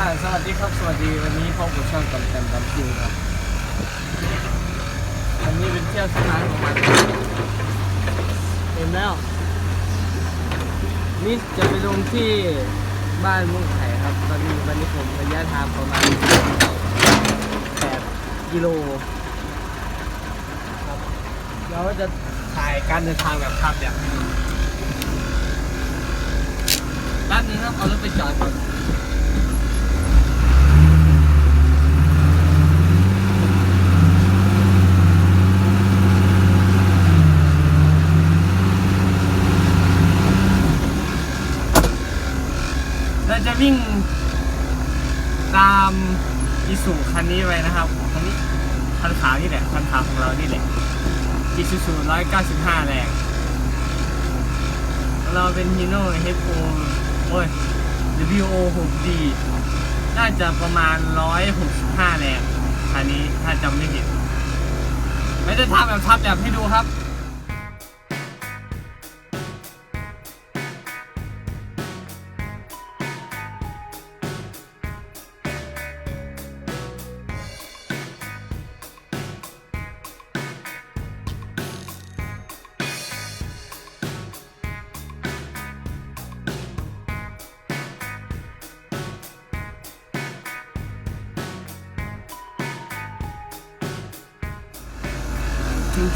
อ่าสวัสดีครับสวัสดีวันนี้พบกับช่องกำกันดำคิวครับวันนี้เป็นเที่ยวสนานของมันเต็มแล้วนี่จะไปลงที่บ้านมุงไข่ครับ ตอนนี้วันนี้ผมระยะทางประมาณ8กิโลครับเราก็จะถ่ายการเดินทางแบบภาพแบบนี้แป๊บนึงครับเอารถไปจอดก่อน เราจะวิ่งตามอิสุคันนี้ไปนะครับคันนี้คันขาวนี่แหละคันขาวของเรานี่แหละอิสุสุร้อยเก้าสิบห้าแรงเราเป็นฮีโน่ HO โอ้ย WO 6D น่าจะประมาณ 165แรงคันนี้ถ้าจำไม่ผิดไม่ได้ทำแบบทับแบบให้ดูครับ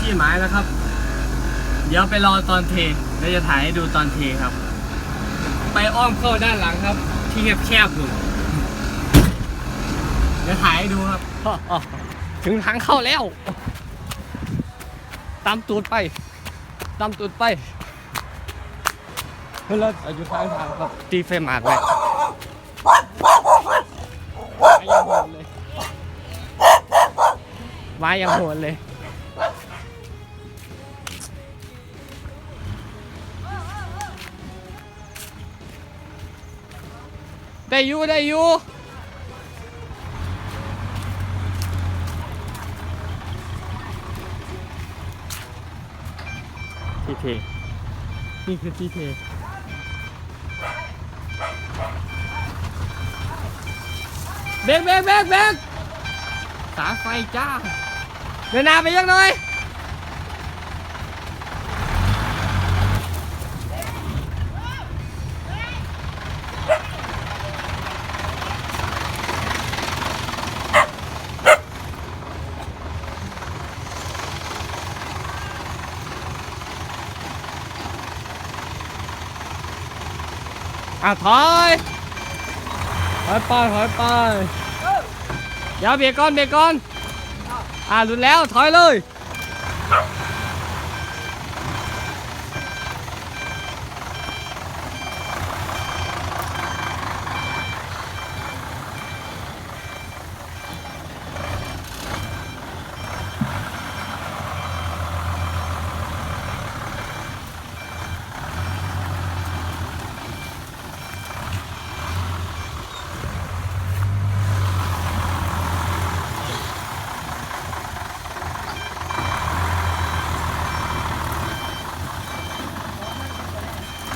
ที่หมายแล้วครับ เดี๋ยวไปรอตอนเทแล้วจะถ่ายให้ดูตอนเทครับ ไปอ้อมเข้าด้านหลังครับ ที่แคบๆอยู่เดี๋ยวถ่ายให้ดูครับ ถึงทางเข้าแล้ว ตามตูดไป ตามตูดไปแล้วเราอยู่ข้างทางครับตีเฟรมอาดไว้มายังโหดเลยมายังโหดเลย ได้อยู่ได้อยู่ที่เทนี่คือที่เทเบรกเบรกเบรกเบรกสายไฟจ้าเดินหน้าไปยังหน่อย อะถอยถอยไปถอยไปเดี๋ยวเบรกก่อนเบรกก่อนอะหลุดแล้วถอยเลย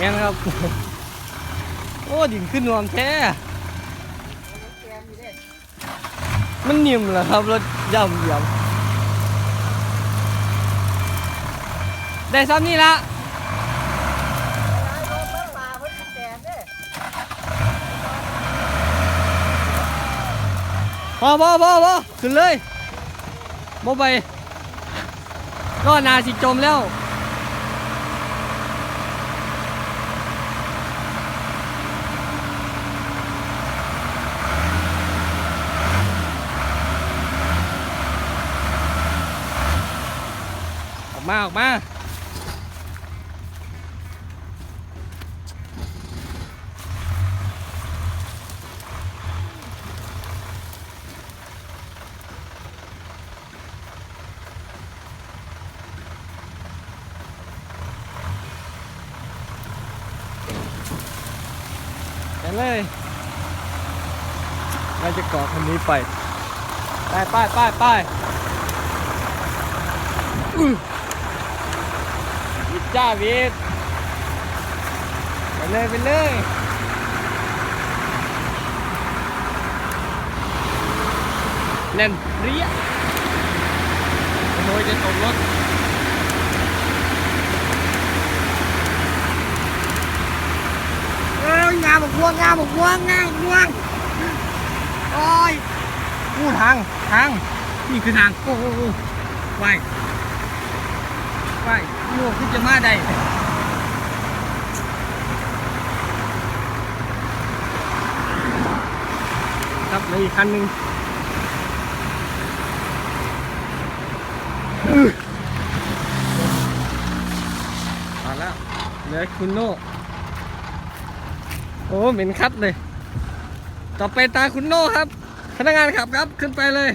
ม่นครับ โอ้ดินขึ้นนวมแท้มันนิ่มเหรอครับรถย่ำเหยียบได้ซ้ำนี่ละพอพอพอพอขึ้นเลยโมไปก็นาสิจมแล้ว มา ออกมา ไปเลยเราจะเกาะคันนี้ไป ไปไปไปไปอื้อวิทย์ จ้าวิทย์ไปเลยไปเลยแน่นเรียโอ้โหจะตกรถเอ้ยงาบอกพวงงาบอกพวงงาบอกพวงโอ้ยอู้ทางทางนี่คือทางโอ้โหโอ้โหไหว ไหวโยกที่จะมาได้ครับเหลยอีกคันหนึ่งมาแล้วเหลือคุณโน่โอ้เหม็นคัดเลย ต่อไปตาคุณโน่ครับ พนักงานขับครับขึ้นไปเลย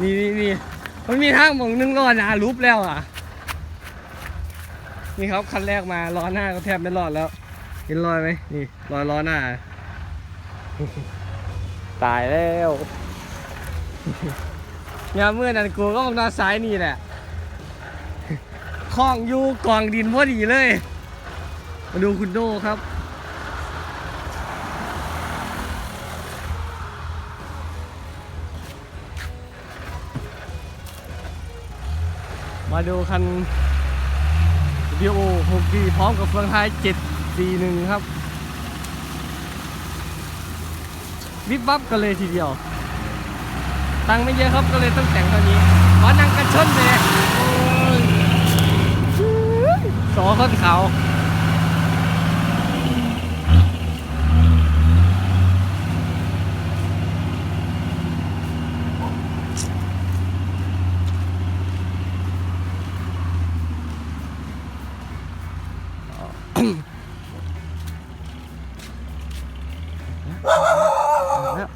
นี่นี่นี่มันมีทางหมองนึงรอดนะรูปแล้วอะ นี่ครับคันแรกมาล้อหน้าก็แทบไม่รอดแล้ว เห็นรอยไหมนี่รอยล้อหน้า ตายแล้วงามเมื่อนั้นกูก็มองด้านซ้ายนี่แหละคล้องอยู่กองดินพอดีเลย มาดูคุณโดครับ มาดูคัน VO 6D พร้อมกับเฟืองท้าย 741 ครับ วิบวับกันเลยทีเดียว ตังไม่เยอะครับก็เลยต้องแต่งเท่านี้ขอนั่งกันชนเลยโอ้ยสอคนเขา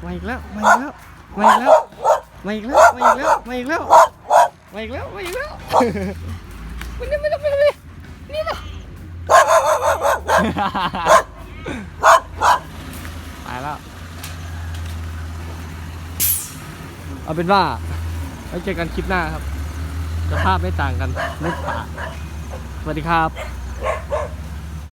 มาอีกแล้วมาอีกแล้วมาอีกแล้วมาอีกแล้วมาอีกแล้วมาอีกแล้วมาอีกแล้วมาอีกแล้วมาอีกแล้วไม่ได้ไม่ได้ไม่ได้นี่นะไปแล้วเอาเป็นว่าไว้เจอกันคลิปหน้าครับสภาพไม่ต่างกันมุดป่าสวัสดีครับ